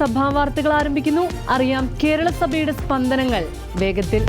സഭാ വാർത്തകൾ ആരംഭിക്കുന്നു. അറിയാം കേരള സഭയുടെ സ്പന്ദനങ്ങൾ വേഗത്തിൽ.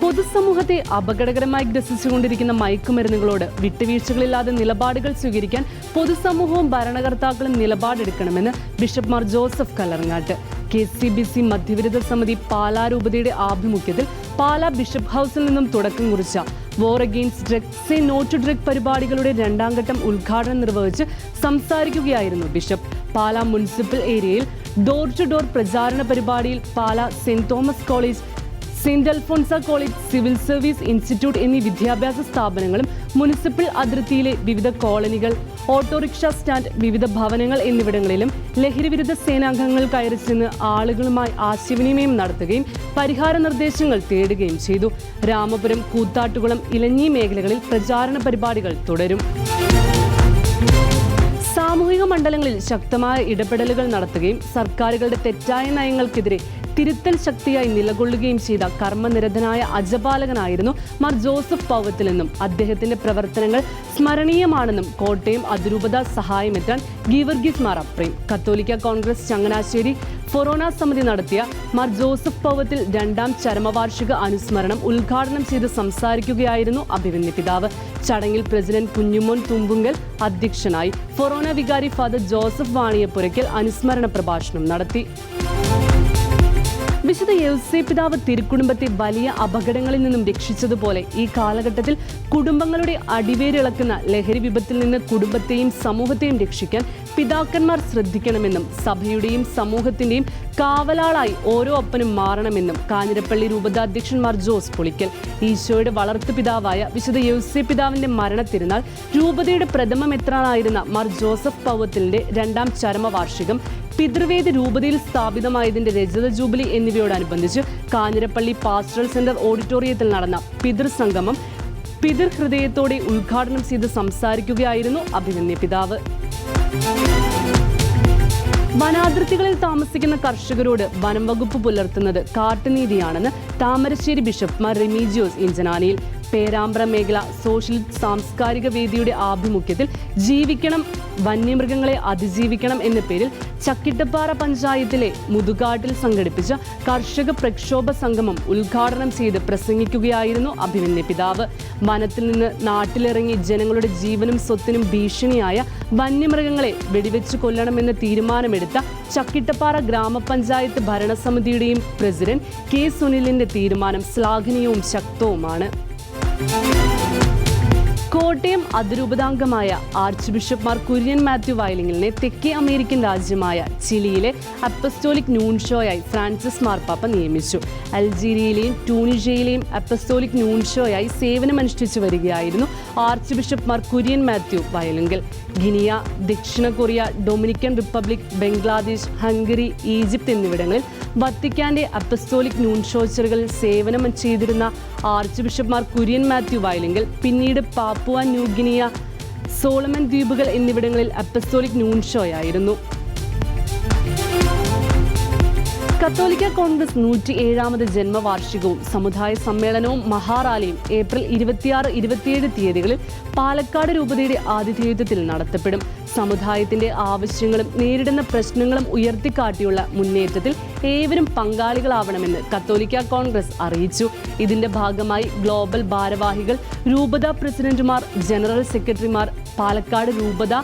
പൊതുസമൂഹത്തെ അപകടകരമായി ഗ്രസിച്ചുകൊണ്ടിരിക്കുന്ന മയക്കുമരുന്നുകളോട് വിട്ടുവീഴ്ചകളില്ലാതെ നിലപാടുകൾ സ്വീകരിക്കാൻ പൊതുസമൂഹവും ഭരണകർത്താക്കളും നിലപാടെടുക്കണമെന്ന് bishop Mar Joseph Kallarangatt. K C B C മധ്യവിരുദ്ധ സമിതി പാലാ രൂപതയുടെ ആഭിമുഖ്യത്തിൽ പാലാ ബിഷപ്പ് ഹൗസിൽ നിന്നും തുടക്കം കുറിച്ച war against drug say no to drug പരിപാടികളുടെ രണ്ടാം ഘട്ടം ഉദ്ഘാടനം നിർവഹിച്ച് സംസാരിക്കുകയായിരുന്നു ബിഷപ്പ്. പാലാ മുനിസിപ്പൽ ഏരിയയിൽ ഡോർ ടു ഡോർ പ്രചാരണ പരിപാടിയിൽ Pala saint Thomas college saint Alphonsa college civil service institute എന്നീ വിദ്യാഭ്യാസ സ്ഥാപനങ്ങളും മുനിസിപ്പൽ അതിർത്തിയിലെ വിവിധ കോളനികൾ ഓട്ടോറിക്ഷ സ്റ്റാൻഡ് വിവിധ ഭവനങ്ങൾ എന്നിവിടങ്ങളിലും ലഹരിവിരുദ്ധ സേനാംഗങ്ങൾ കയറി ചെന്ന് ആളുകളുമായി ആശയവിനിമയം നടത്തുകയും പരിഹാര നിർദ്ദേശങ്ങൾ തേടുകയും ചെയ്തു. രാമപുരം കൂത്താട്ടുകുളം ഇലഞ്ഞി മേഖലകളിൽ പ്രചാരണ പരിപാടികൾ തുടരും. സാമൂഹിക മണ്ഡലങ്ങളിൽ ശക്തമായ ഇടപെടലുകൾ നടത്തുകയും സർക്കാരുകളുടെ തെറ്റായ നയങ്ങൾക്കെതിരെ തിരുത്തൽ ശക്തിയായി നിലകൊള്ളുകയും ചെയ്ത കർമ്മനിരതനായ അജപാലകനായിരുന്നു മാർ ജോസഫ് പൗവത്തിലെന്നും അദ്ദേഹത്തിന്റെ പ്രവർത്തനങ്ങൾ സ്മരണീയമാണെന്നും കോട്ടയം അതിരൂപത സഹായമെത്താൻ ഗീവർഗീസ് മാർ അപ്രീം. കത്തോലിക്ക കോൺഗ്രസ് ചങ്ങനാശ്ശേരി ഫൊറോന സമിതി നടത്തിയ മാർ ജോസഫ് പൗവത്തിൽ രണ്ടാം ചരമവാർഷിക അനുസ്മരണം ഉദ്ഘാടനം ചെയ്ത് സംസാരിക്കുകയായിരുന്നു അഭിമന്യ പിതാവ്. ചടങ്ങിൽ പ്രസിഡന്റ് കുഞ്ഞുമോൻ തുമ്പുങ്കൽ അധ്യക്ഷനായി ഫൊറോന വികാരി ഫാദർ ജോസഫ് വാണിയപ്പുരയ്ക്കൽ അനുസ്മരണ പ്രഭാഷണം നടത്തി. വിശുദ്ധ യൗസേ പിതാവ് തിരുക്കുടുംബത്തെ വലിയ അപകടങ്ങളിൽ നിന്നും രക്ഷിച്ചതുപോലെ ഈ കാലഘട്ടത്തിൽ കുടുംബങ്ങളുടെ അടിവേരിളക്കുന്ന ലഹരി വിപത്തിൽ നിന്ന് കുടുംബത്തെയും സമൂഹത്തെയും രക്ഷിക്കാൻ പിതാക്കന്മാർ ശ്രദ്ധിക്കണമെന്നും സഭയുടെയും സമൂഹത്തിന്റെയും കാവലാളായി ഓരോ അപ്പനും മാറണമെന്നും കാഞ്ഞിരപ്പള്ളി രൂപതാധ്യക്ഷന്മാർ ജോസ് പൊളിക്കൽ ഈശോയുടെ വളർത്തു പിതാവായ വിശുദ്ധ യൗസേ പിതാവിന്റെ മരണത്തിരുന്നാൾ രൂപതയുടെ പ്രഥമ മെത്രാനായിരുന്ന മാർ ജോസഫ് പൗവത്തിലിന്റെ രണ്ടാം ചരമവാർഷികം പിതൃവേദി രൂപതയിൽ സ്ഥാപിതമായതിന്റെ രജത ജൂബിലി എന്നിവയോടനുബന്ധിച്ച് കാഞ്ഞിരപ്പള്ളി പാസ്റ്ററൽ സെന്റർ ഓഡിറ്റോറിയത്തിൽ നടന്ന പിതൃസംഗമം പിതൃഹൃദയത്തോടെ ഉദ്ഘാടനം ചെയ്ത് സംസാരിക്കുകയായിരുന്നു അഭിമന്യ പിതാവ്. വനാതിർത്തികളിൽ താമസിക്കുന്ന കർഷകരോട് വനം വകുപ്പ് പുലർത്തുന്നത് കാട്ടുനീതിയാണെന്ന് താമരശ്ശേരി ബിഷപ്പ് മാർ റെമീജിയോസ് ഇഞ്ചനാനിയിൽ പേരാമ്പ്ര മേഖല സോഷ്യൽ സാംസ്കാരിക വേദിയുടെ ആഭിമുഖ്യത്തിൽ ജീവിക്കണം വന്യമൃഗങ്ങളെ അതിജീവിക്കണം എന്ന പേരിൽ ചക്കിട്ടപ്പാറ പഞ്ചായത്തിലെ മുതുകാട്ടിൽ സംഘടിപ്പിച്ച കർഷക പ്രക്ഷോഭ സംഗമം ഉദ്ഘാടനം ചെയ്ത് പ്രസംഗിക്കുകയായിരുന്നു അഭിമന്യ പിതാവ്. വനത്തിൽ നിന്ന് നാട്ടിലിറങ്ങി ജനങ്ങളുടെ ജീവനും സ്വത്തിനും ഭീഷണിയായ വന്യമൃഗങ്ങളെ വെടിവെച്ച് കൊല്ലണമെന്ന് തീരുമാനമെടുത്ത ചക്കിട്ടപ്പാറ ഗ്രാമപഞ്ചായത്ത് ഭരണസമിതിയുടെയും പ്രസിഡന്റ് കെ സുനിലിന്റെ തീരുമാനം ശ്ലാഘനീയവും ശക്തവുമാണ്. Música കോട്ടയം അതിരൂപതാംഗമായ ആർച്ച് ബിഷപ്പ് മാർ കുര്യൻ മാത്യു വയലിംഗലിനെ തെക്കേ അമേരിക്കൻ രാജ്യമായ ചിലിയിലെ അപ്പസ്റ്റോലിക് നൂൺഷോയായി ഫ്രാൻസിസ് മാർപ്പാപ്പ നിയമിച്ചു. അൽജീരിയയിലെയും ട്യൂണിഷ്യയിലെയും അപ്പസ്റ്റോലിക് നൂൺഷോയായി സേവനമനുഷ്ഠിച്ചു വരികയായിരുന്നു archbishop Mar Kurian Mathew വയലിംഗൽ. Guinea ദക്ഷിണ Korea Dominican Republic Bangladesh Hungary Egypt എന്നിവിടങ്ങളിൽ വത്തിക്കാന്റെ അപ്പസ്റ്റോലിക് നൂൺഷോച്ചറുകളിൽ സേവനം ചെയ്തിരുന്ന ആർച്ച് ബിഷപ്പ്മാർ കുര്യൻ മാത്യു വയലിംഗൽ പിന്നീട് പാപ്പുവ ന്യൂഗിനിയ സോളമൻ ദ്വീപുകൾ എന്നിവിടങ്ങളിൽ അപ്പസ്തോലിക് നൂൺ ഷോയായിരുന്നു കത്തോലിക്ക കോൺഗ്രസ് നൂറ്റി ഏഴാമത് ജന്മവാർഷികവും സമുദായ സമ്മേളനവും മഹാറാലിയും ഏപ്രിൽ ഇരുപത്തിയാറ് ഇരുപത്തിയേഴ് തീയതികളിൽ പാലക്കാട് രൂപതയുടെ ആതിഥേയത്വത്തിൽ നടത്തപ്പെടും. സമുദായത്തിന്റെ ആവശ്യങ്ങളും നേരിടുന്ന പ്രശ്നങ്ങളും ഉയർത്തിക്കാട്ടിയുള്ള മുന്നേറ്റത്തിൽ ഏവരും പങ്കാളികളാവണമെന്ന് കത്തോലിക്ക കോൺഗ്രസ് അറിയിച്ചു. ഇതിന്റെ ഭാഗമായി ഗ്ലോബൽ ഭാരവാഹികൾ രൂപത പ്രസിഡന്റുമാർ ജനറൽ സെക്രട്ടറിമാർ പാലക്കാട് രൂപത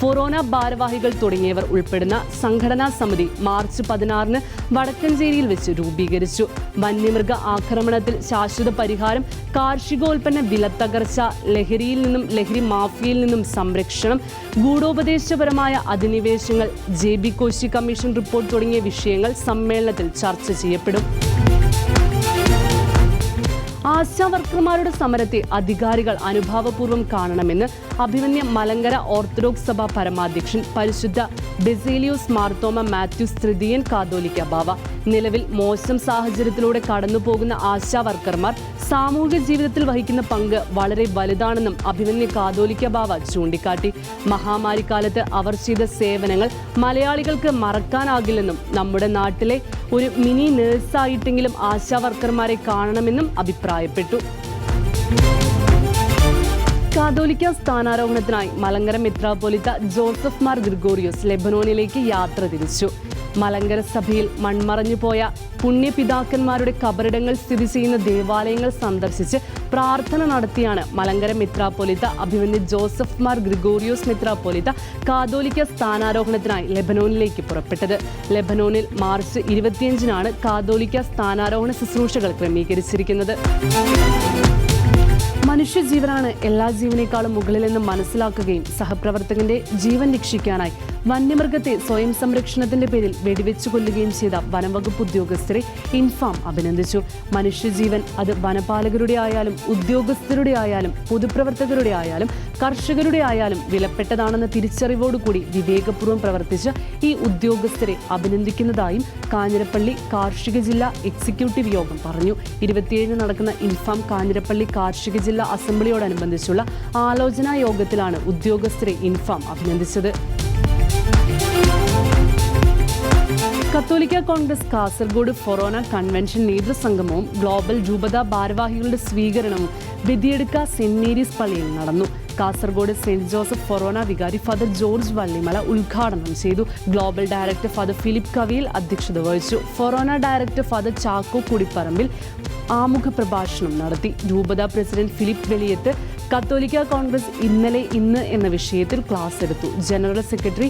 ഫൊറോന ഭാരവാഹികൾ തുടങ്ങിയവർ ഉൾപ്പെടുന്ന സംഘടനാ സമിതി മാർച്ച് പതിനാറിന് വടക്കഞ്ചേരിയിൽ വെച്ച് രൂപീകരിച്ചു. വന്യമൃഗ ആക്രമണത്തിൽ ശാശ്വത പരിഹാരം കാർഷികോൽപ്പന്ന വിലത്തകർച്ച ലഹരിയിൽ നിന്നും ലഹരി മാഫിയയിൽ നിന്നും സംരക്ഷണം ഗൂഢോപദേശപരമായ അധിനിവേശങ്ങൾ J B Koshy commission report തുടങ്ങിയ വിഷയങ്ങൾ സമ്മേളനത്തിൽ ചർച്ച ചെയ്യപ്പെടും. ആശാ വർക്കർമാരുടെ സമരത്തെ അധികാരികൾ അനുഭാവപൂർവം കാണണമെന്ന് അഭിമന്യ മലങ്കര ഓർത്തഡോക്സ് സഭ പരമാധ്യക്ഷൻ പരിശുദ്ധ ബെസേലിയോസ് മാർത്തോമ മാത്യൂസ് തൃതീയൻ കാതോലിക്ക ബാവ. നിലവിൽ മോശം സാഹചര്യത്തിലൂടെ കടന്നുപോകുന്ന ആശാവർക്കർമാർ സാമൂഹിക ജീവിതത്തിൽ വഹിക്കുന്ന പങ്ക് വളരെ വലുതാണെന്നും അഭിമന്യ കാതോലിക്ക ബാവ ചൂണ്ടിക്കാട്ടി. മഹാമാരിക്കാലത്ത് അവർ ചെയ്ത സേവനങ്ങൾ മലയാളികൾക്ക് മറക്കാനാകില്ലെന്നും നമ്മുടെ നാട്ടിലെ ഒരു മിനി നേഴ്സായിട്ടെങ്കിലും ആശാവർക്കർമാരെ കാണണമെന്നും അഭിപ്രായപ്പെട്ടു. കാതോലിക്ക സ്ഥാനാരോഹണത്തിനായി മലങ്കര മെത്രാപൊലിത്ത ജോസഫ് മാർ ഗ്രിഗോറിയോസ് ലെബനോനിലേക്ക് യാത്ര തിരിച്ചു. മലങ്കര സഭയിൽ മൺമറഞ്ഞുപോയ പുണ്യപിതാക്കന്മാരുടെ കബറിടങ്ങൾ സ്ഥിതി ചെയ്യുന്ന ദേവാലയങ്ങൾ സന്ദർശിച്ച് പ്രാർത്ഥന നടത്തിയാണ് മലങ്കര മിത്രാപ്പൊലിത്ത അഭിമന്യ ജോസഫ് മാർ ഗ്രിഗോറിയോസ് മിത്രാപ്പൊലിത്ത കാതോലിക്ക സ്ഥാനാരോഹണത്തിനായി ലെബനോനിലേക്ക് പുറപ്പെട്ടത്. ലെബനോനിൽ മാർച്ച് ഇരുപത്തിയഞ്ചിനാണ് കാതോലിക്ക സ്ഥാനാരോഹണ ശുശ്രൂഷകൾ ക്രമീകരിച്ചിരിക്കുന്നത്. മനുഷ്യജീവനാണ് എല്ലാ ജീവനേക്കാളും മുകളിലെന്ന് മനസ്സിലാക്കുകയും സഹപ്രവർത്തകന്റെ ജീവൻ രക്ഷിക്കാനായി വന്യമൃഗത്തെ സ്വയം സംരക്ഷണത്തിന്റെ പേരിൽ വെടിവെച്ചു കൊല്ലുകയും ചെയ്ത വനംവകുപ്പ് ഉദ്യോഗസ്ഥരെ ഇൻഫാം അഭിനന്ദിച്ചു. മനുഷ്യജീവൻ അത് വനപാലകരുടെ ആയാലും ഉദ്യോഗസ്ഥരുടെ ആയാലും പൊതുപ്രവർത്തകരുടെ ആയാലും കർഷകരുടെ ആയാലും വിലപ്പെട്ടതാണെന്ന തിരിച്ചറിവോടുകൂടി വിവേകപൂർവം പ്രവർത്തിച്ച് ഈ ഉദ്യോഗസ്ഥരെ അഭിനന്ദിക്കുന്നതായും കാഞ്ഞിരപ്പള്ളി കാർഷിക ജില്ലാ എക്സിക്യൂട്ടീവ് യോഗം പറഞ്ഞു. ഇരുപത്തിയേഴിന് നടക്കുന്ന ഇൻഫാം കാഞ്ഞിരപ്പള്ളി കാർഷിക ജില്ലാ അസംബ്ലിയോടനുബന്ധിച്ചുള്ള ആലോചനാ യോഗത്തിലാണ് ഉദ്യോഗസ്ഥരെ ഇൻഫാം അഭിനന്ദിച്ചത്. കത്തോലിക്ക കോൺഗ്രസ് കാസർഗോഡ് ഫൊറോന കൺവെൻഷൻ നേതൃസംഗമവും ഗ്ലോബൽ രൂപത ഭാരവാഹികളുടെ സ്വീകരണവും വിധിയെടുക്ക സെന്റ് മേരീസ് പള്ളിയിൽ നടന്നു. കാസർഗോഡ് സെന്റ് ജോസഫ് ഫൊറോന വികാരി ഫാദർ ജോർജ് വള്ളിമല ഉദ്ഘാടനം ചെയ്തു. Global director father Philip Kaviyil അധ്യക്ഷത വഹിച്ചു. ഫൊറോന ഡയറക്ടർ ഫാദർ ചാക്കോ കുടിപ്പറമ്പിൽ ആമുഖ പ്രഭാഷണം നടത്തി. രൂപത പ്രസിഡന്റ് ഫിലിപ്പ് വെളിയത്ത് കത്തോലിക്ക കോൺഗ്രസ് ഇന്നലെ ഇന്ന് എന്ന വിഷയത്തിൽ ക്ലാസ് എടുത്തു. ജനറൽ സെക്രട്ടറി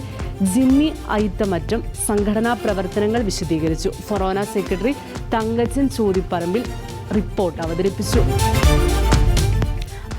ജിമ്മി ഐത്തമറ്റം സംഘടനാ പ്രവർത്തനങ്ങൾ വിശദീകരിച്ചു. ഫൊറോന സെക്രട്ടറി തങ്കച്ചൻ ചോതിപ്പറമ്പിൽ റിപ്പോർട്ട് അവതരിപ്പിച്ചു.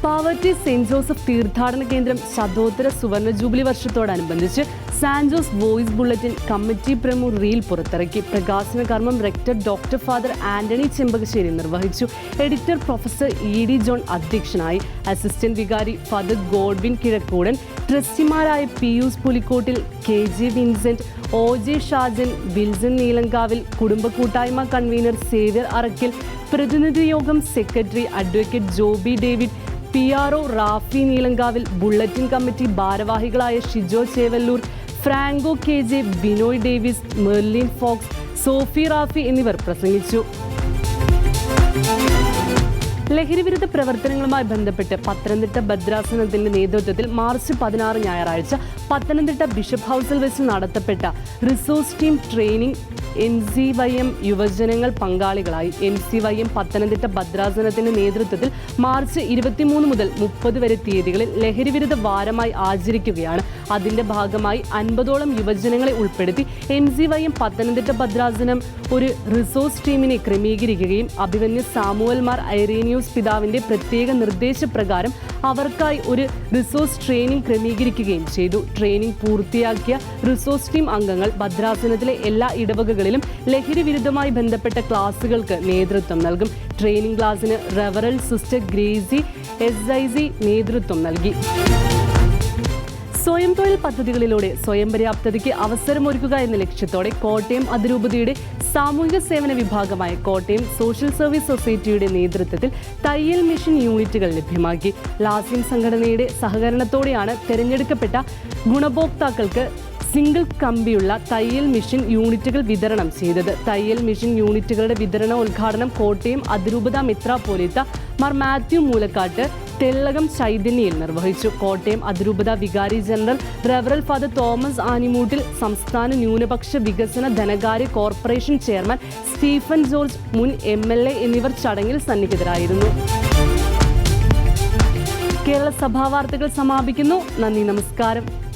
പാവർട്ടി സെന്റ് ജോസഫ് തീർത്ഥാടന കേന്ദ്രം ശതോത്തര സുവർണ jubilee വർഷത്തോടനുബന്ധിച്ച് San Jose voice bulletin committee promo reel പുറത്തിറക്കി. പ്രകാശന കർമ്മം rector doctor father Antony Chempakassery നിർവഹിച്ചു. Editor professor E D John അധ്യക്ഷനായി. അസിസ്റ്റന്റ് വികാരി father Godwin Kizhakkoodan. ട്രസ്റ്റിമാരായ Pius Pulikottil K J Vincent O J Shajan Wilson Neelankavil കുടുംബ കൂട്ടായ്മ convener Xavier Arakkil. പ്രതിനിധി യോഗം secretary advocate Joby David P R O Rafi Neelankavil bulletin committee ഭാരവാഹികളായ Shijo Chevalloor Franco K J Binoy Davis Merlin Fox Sophie Rafi എന്നിവർ പ്രസംഗിച്ചു. ലഹരിവിരുദ്ധ പ്രവർത്തനങ്ങളുമായി ബന്ധപ്പെട്ട് പത്തനംതിട്ട ഭദ്രാസനത്തിന്റെ നേതൃത്വത്തിൽ മാർച്ച് പതിനാറ് ഞായറാഴ്ച പത്തനംതിട്ട ബിഷപ്പ് ഹൗസിൽ വെച്ച് നടത്തപ്പെട്ട resource team training N C Y M യുവജനങ്ങൾ പങ്കാളികളായി. N C Y M Pathanamthitta ഭദ്രാസനത്തിന്റെ നേതൃത്വത്തിൽ മാർച്ച് ഇരുപത്തിമൂന്ന് മുതൽ മുപ്പത് വരെ തീയതികളിൽ ലഹരിവിരുദ്ധ വാരമായി ആചരിക്കുകയാണ് അതിന്റെ ഭാഗമായി അൻപതോളം യുവജനങ്ങളെ ഉൾപ്പെടുത്തി N C Y M Pathanamthitta ഭദ്രാസനം ഒരു റിസോഴ്സ് ടീമിനെ ക്രമീകരിക്കുകയും അഭിമന്യ സാമുവൽമാർ ഐറേനിയൂസ് പിതാവിന്റെ പ്രത്യേക നിർദ്ദേശപ്രകാരം അവർക്കായി ഒരു റിസോഴ്സ് ട്രെയിനിംഗ് ക്രമീകരിക്കുകയും ചെയ്തു. ട്രെയിനിംഗ് പൂർത്തിയാക്കിയ റിസോഴ്സ് ടീം അംഗങ്ങൾ ഭദ്രാസനത്തിലെ എല്ലാ ഇടവകകളിലും ലഹരി വിരുദ്ധമായി ബന്ധപ്പെട്ട ക്ലാസുകൾക്ക് നേതൃത്വം നൽകും. ട്രെയിനിംഗ് ക്ലാസ്സിന് റെവറൽ sister Gracy S I C നേതൃത്വം നൽകി. സ്വയം തൊഴിൽ പദ്ധതികളിലൂടെ സ്വയം പര്യാപ്തതയ്ക്ക് അവസരമൊരുക്കുക എന്ന ലക്ഷ്യത്തോടെ കോട്ടയം അതിരൂപതയുടെ സാമൂഹിക സേവന വിഭാഗമായ കോട്ടയം സോഷ്യൽ സർവീസ് സൊസൈറ്റിയുടെ നേതൃത്വത്തിൽ തയ്യൽ മിഷൻ യൂണിറ്റുകൾ ലഭ്യമാക്കി. ലാസിം സംഘടനയുടെ സഹകരണത്തോടെയാണ് തെരഞ്ഞെടുക്കപ്പെട്ട ഗുണഭോക്താക്കൾക്ക് സിംഗിൾ കമ്പിയുള്ള തയ്യൽ മെഷീൻ യൂണിറ്റുകൾ വിതരണം ചെയ്തത്. തയ്യൽ മെഷീൻ യൂണിറ്റുകളുടെ വിതരണ ഉദ്ഘാടനം കോട്ടയം അതിരൂപത മെത്രാപ്പോലീത്ത മാർ മാത്യു മൂലക്കാട്ട് തെള്ളകം ചൈതന്യയിൽ നിർവഹിച്ചു. കോട്ടയം അതിരൂപത വികാരി ജനറൽ റെവറൽ ഫാദർ തോമസ് ആനിമൂട്ടിൽ സംസ്ഥാന ന്യൂനപക്ഷ വികസന ധനകാര്യ കോർപ്പറേഷൻ ചെയർമാൻ സ്റ്റീഫൻ ജോർജ് മുൻ എം എൽ എ എന്നിവർ ചടങ്ങിൽ സന്നിഹിതരായിരുന്നു. കേരള സഭാ വാർത്തകൾ സമാപിക്കുന്നു. നന്ദി നമസ്കാരം.